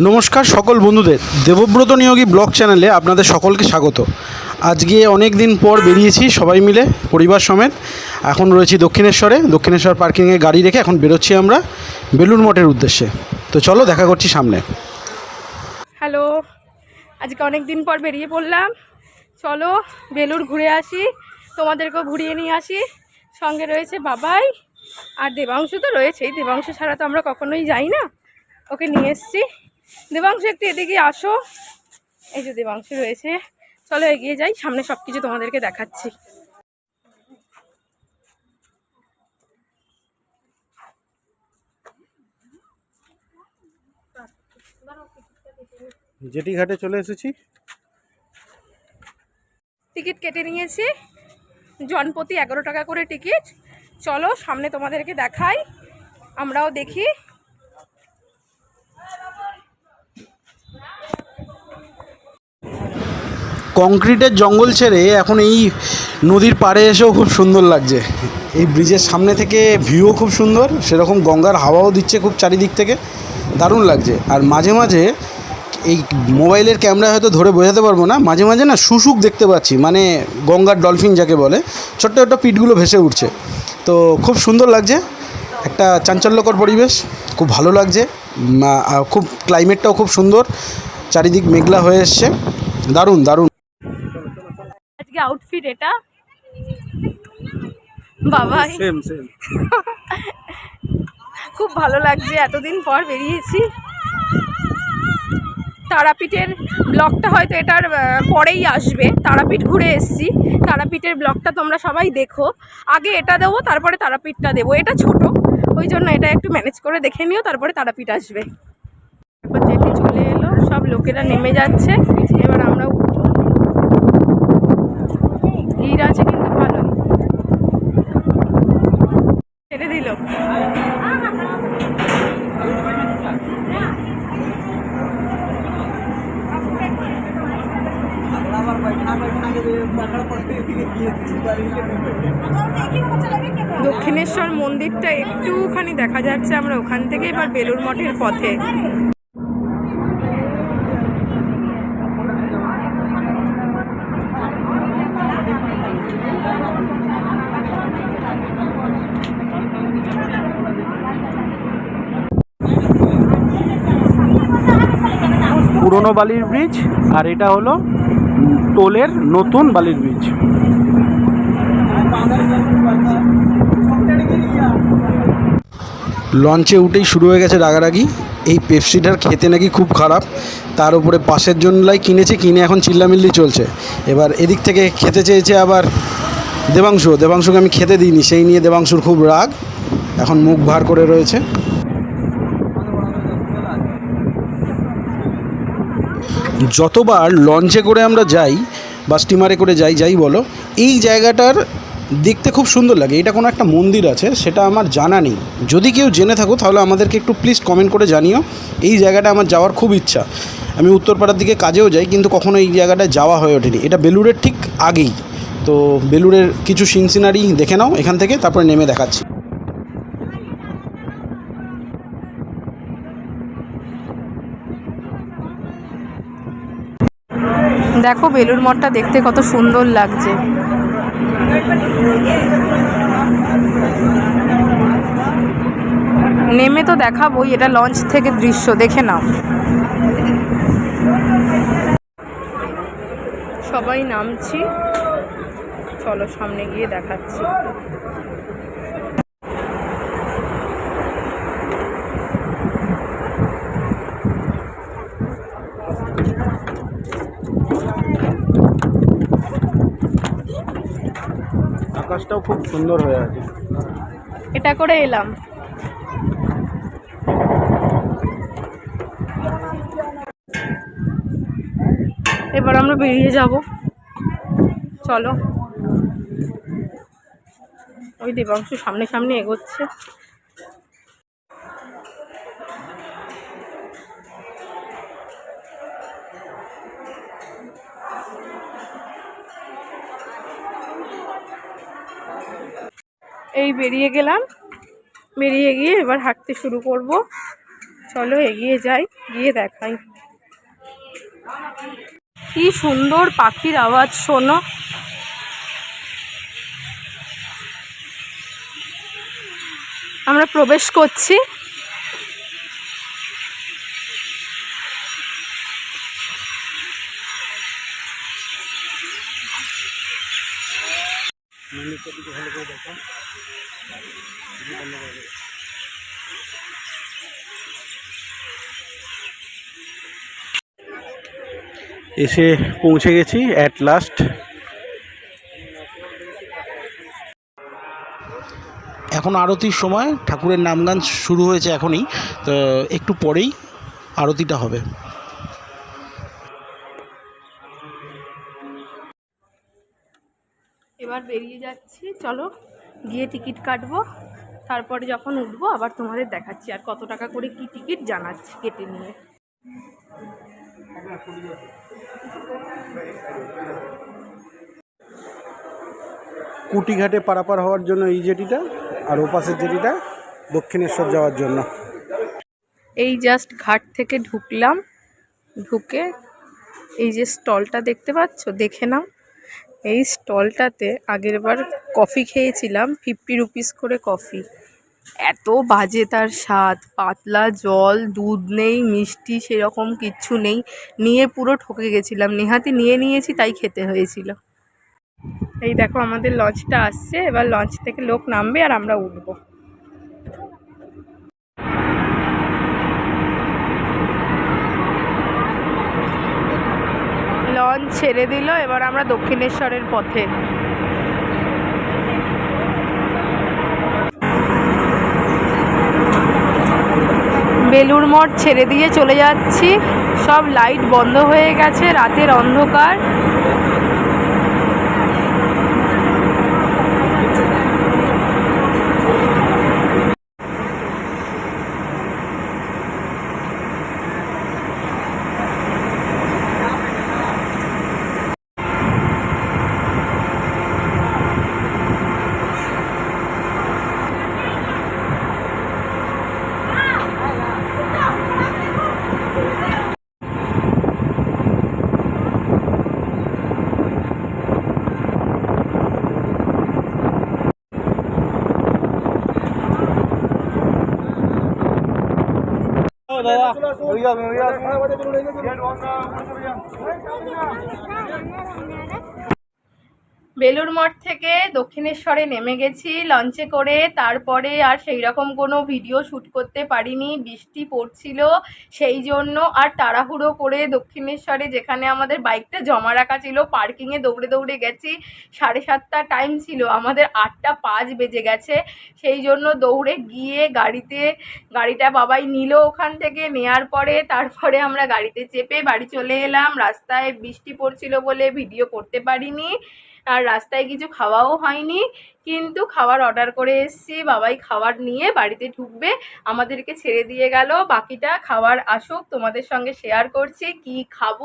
নমস্কার সকল বন্ধুদের। দেবব্রত নিয়োগী ব্লগ চ্যানেলে আপনাদের সকলকে স্বাগত। আজকে অনেক দিন পর বেরিয়েছি সবাই মিলে, পরিবার সমেত। এখন রয়েছি দক্ষিণেশ্বরে। দক্ষিণেশ্বর পার্কিংয়ে গাড়ি রেখে এখন বেরোচ্ছি আমরা বেলুর মঠের উদ্দেশ্যে। তো চলো দেখা করছি সামনে। হ্যালো, আজকে অনেক দিন পর বেরিয়ে পড়লাম। চলো বেলুর ঘুরে আসি, তোমাদেরকেও ঘুরিয়ে নিয়ে আসি। সঙ্গে রয়েছে বাবাই আর দেবাংশু তো রয়েছেই। দেবাংশু ছাড়া তো আমরা কখনোই যাই না। ওকে নিয়ে এসছি। দেবাংশু একটু এদিকে আসো। এই যে দেবাংশু রয়েছে। চলো এগিয়ে যাই সামনে সব কিছু তোমাদেরকে দেখাচ্ছি। জেটি ঘাটে চলে এসেছি। টিকিট কেটে নিয়েছি। জনপ্রতি এগারো টাকা করে টিকিট। চলো সামনে তোমাদেরকে দেখাই। আমরাও দেখি। কংক্রিটের জঙ্গল ছেড়ে এখন এই নদীর পাড়ে এসেও খুব সুন্দর লাগছে। এই ব্রিজের সামনে থেকে ভিউও খুব সুন্দর, সেরকম গঙ্গার হাওয়াও দিচ্ছে খুব চারিদিক থেকে, দারুণ লাগছে। আর মাঝে মাঝে এই মোবাইলের ক্যামেরায় হয়তো ধরে বোঝাতে পারব না, মাঝে মাঝে না শুশুক দেখতে পাচ্ছি মানে গঙ্গার ডলফিন যাকে বলে, ছোট্ট ছোট্ট পিঠগুলো ভেসে উঠছে। তো খুব সুন্দর লাগছে, একটা চাঞ্চল্যকর পরিবেশ, খুব ভালো লাগছে খুব ক্লাইমেটটাও খুব সুন্দর, চারিদিক মেঘলা হয়ে এসছে, দারুণ দারুণ। আউটফিট এটা? বাবা। সেম সেম খুব ভালো লাগছে এতদিন পর বেরিয়েছি। তারাপীঠের ব্লগটা হয়তো এটার পরেই আসবে। তারাপীঠ ঘুরে এসছি। তারাপীঠের ব্লগটা তোমরা সবাই দেখো। আগে এটা দেবো তারপরে তারাপীঠটা দেবো। এটা ছোট ওই জন্য এটা একটু ম্যানেজ করে দেখে নিও তারপরে তারাপীঠ আসবে। এবার যেটি চলে এলো সব লোকেরা নেমে যাচ্ছে। এবার আমরা ভিড় আছে কিন্তু ভালো ছেড়ে দিল। দক্ষিণেশ্বর মন্দিরটা একটুখানি দেখা যাচ্ছে, আমরা ওখান থেকে এবার বেলুর মঠের পথে। পুরনো বালির ব্রিজ আর এটা হলো টোলের নতুন বালির ব্রিজ লঞ্চে উঠেই শুরু হয়ে গেছে রাগারাগি। এই পেপসিটার খেতে নাকি খুব খারাপ। তার উপরে পাশের জন্যলাই কিনেছে, কিনে এখন চিল্লামিল্লি চলছে। এবার এদিক থেকে খেতে চেয়েছে আবার দেবাংশু। দেবাংশুকে আমি খেতে দিইনি, সেই নিয়ে দেবাংশুর খুব রাগ। এখন মুখ ভার করে রয়েছে। যতবার লঞ্চে করে আমরা যাই বা স্টিমারে করে যাই যাই বলো, এই জায়গাটার দেখতে খুব সুন্দর লাগে। এটা কোনো একটা মন্দির আছে, সেটা আমার জানা নেই। যদি কেউ জেনে থাকো, তাহলে আমাদেরকে একটু প্লিজ কমেন্ট করে জানিও। এই জায়গাটা আমার যাওয়ার খুব ইচ্ছা। আমি উত্তরপাড়ার দিকে কাজেও যাই, কিন্তু কখনো এই জায়গাটায় যাওয়া হয়ে ওঠেনি। এটা বেলুড়ের ঠিক আগেই। তো বেলুড়ের কিছু সিন সিনারি দেখে নাও, এখান থেকে, তারপরে নেমে দেখাচ্ছি। দেখো বেলুর মঠটা দেখতে কত সুন্দর লাগছে। নেমে তো দেখাবোই, এটা লঞ্চ থেকে দৃশ্য, দেখে নাও। সবাই নামছি, চলো সামনে গিয়ে দেখাচ্ছি। আকাশটাও খুব সুন্দর হয়ে আছে। এটা করে এলাম। এবার আমরা বেরিয়ে যাব। চলো। ওই দেবাংশ সামনে সামনে এগোচ্ছে। এই বেরিয়ে গেলাম। বেরিয়ে গিয়ে এবার হাঁটতে শুরু করব। চলো এগিয়ে যাই, গিয়ে দেখাই। কি সুন্দর পাখির আওয়াজ, শোনো। আমরা প্রবেশ করছি। এসে পৌঁছে গেছি অ্যাট লাস্ট এখন আরতির সময়, ঠাকুরের নামগান শুরু হয়েছে এখনই, তো একটু পরেই আরতিটা হবে। এবার বেরিয়ে যাচ্ছি, চলো। গিয়ে টিকিট কাটবো তারপরে যখন উঠবো আবার তোমাদের দেখাচ্ছি আর কত টাকা করে কি টিকিট জানাচ্ছি কেটে নিয়ে। কুটিঘাটে পারাপার হওয়ার জন্য এই জেটিটা আর ওপাশের জেটিটা দক্ষিণেশ্বর যাওয়ার জন্য। এই জাস্ট ঘাট থেকে ঢুকলাম ঢুকে এই যে স্টলটা দেখতে পাচ্ছ? দেখে নাও। এই স্টলটাতে আগের বার কফি খেয়েছিলাম, ফিফটি রুপিস করে কফি। এত বাজে তার স্বাদ, পাতলা জল, দুধ নেই, মিষ্টি সেরকম কিচ্ছু নেই। নিয়ে পুরো ঠকে গেছিলাম নেহাতে নিয়ে নিয়েছি, তাই খেতে হয়েছিল। এই দেখো আমাদের লঞ্চটা আসছে, এবার লঞ্চ থেকে লোক নামবে আর আমরা উঠবো। লঞ্চ ছেড়ে দিল, এবার আমরা দক্ষিণেশ্বরের পথে। বেলুর মঠ ছেড়ে দিয়ে চলে যাচ্ছি। সব লাইট বন্ধ হয়ে গেছে, রাতের অন্ধকার। ભૈયા ભૈયા বেলুর মঠ থেকে দক্ষিণেশ্বরে নেমে গেছি লঞ্চে করে তারপরে আর সেই রকম কোনো ভিডিও শ্যুট করতে পারিনি, বৃষ্টি পড়ছিল সেই জন্য আর তাড়াহুড়ো করে দক্ষিণেশ্বরে যেখানে আমাদের বাইকটা জমা রাখা ছিল পার্কিংয়ে দৌড়ে দৌড়ে গেছি। সাড়ে সাতটা টাইম ছিল, আমাদের আটটা পাঁচ বেজে গেছে। সেই জন্য দৌড়ে গিয়ে গাড়িতে, গাড়িটা বাবাই নিল ওখান থেকে, নেয়ার পরে তারপরে আমরা গাড়িতে চেপে বাড়ি চলে এলাম। রাস্তায় বৃষ্টি পড়ছিল বলে ভিডিও করতে পারিনি। আর রাস্তায় কিছু খাওয়াও হয়নি, কিন্তু খাবার অর্ডার করে এসেছি, বাবাই খাবার নিয়ে বাড়িতে ঢুকবে, আমাদেরকে ছেড়ে দিয়ে গেল, বাকিটা খাবার আসুক, তোমাদের সঙ্গে শেয়ার করছি, কি খাব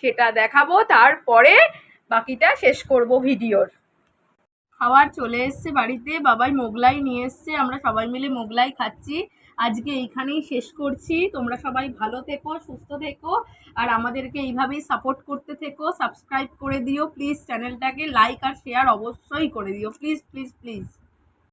সেটা দেখাবো, তারপরে বাকিটা শেষ করব ভিডিওর। খাবার চলে এসছে বাড়িতে, বাবাই মোগলাই নিয়ে এসছে, আমরা সবাই মিলে মোগলাই খাচ্ছি। আজকে এইখানেই শেষ করছি। তোমরা সবাই ভালো থেকো, সুস্থ থেকো, আর আমাদেরকে এইভাবেই সাপোর্ট করতে থেকো। সাবস্ক্রাইব করে দিও। প্লিজ চ্যানেলটাকে লাইক আর শেয়ার অবশ্যই করে দিও। Please please please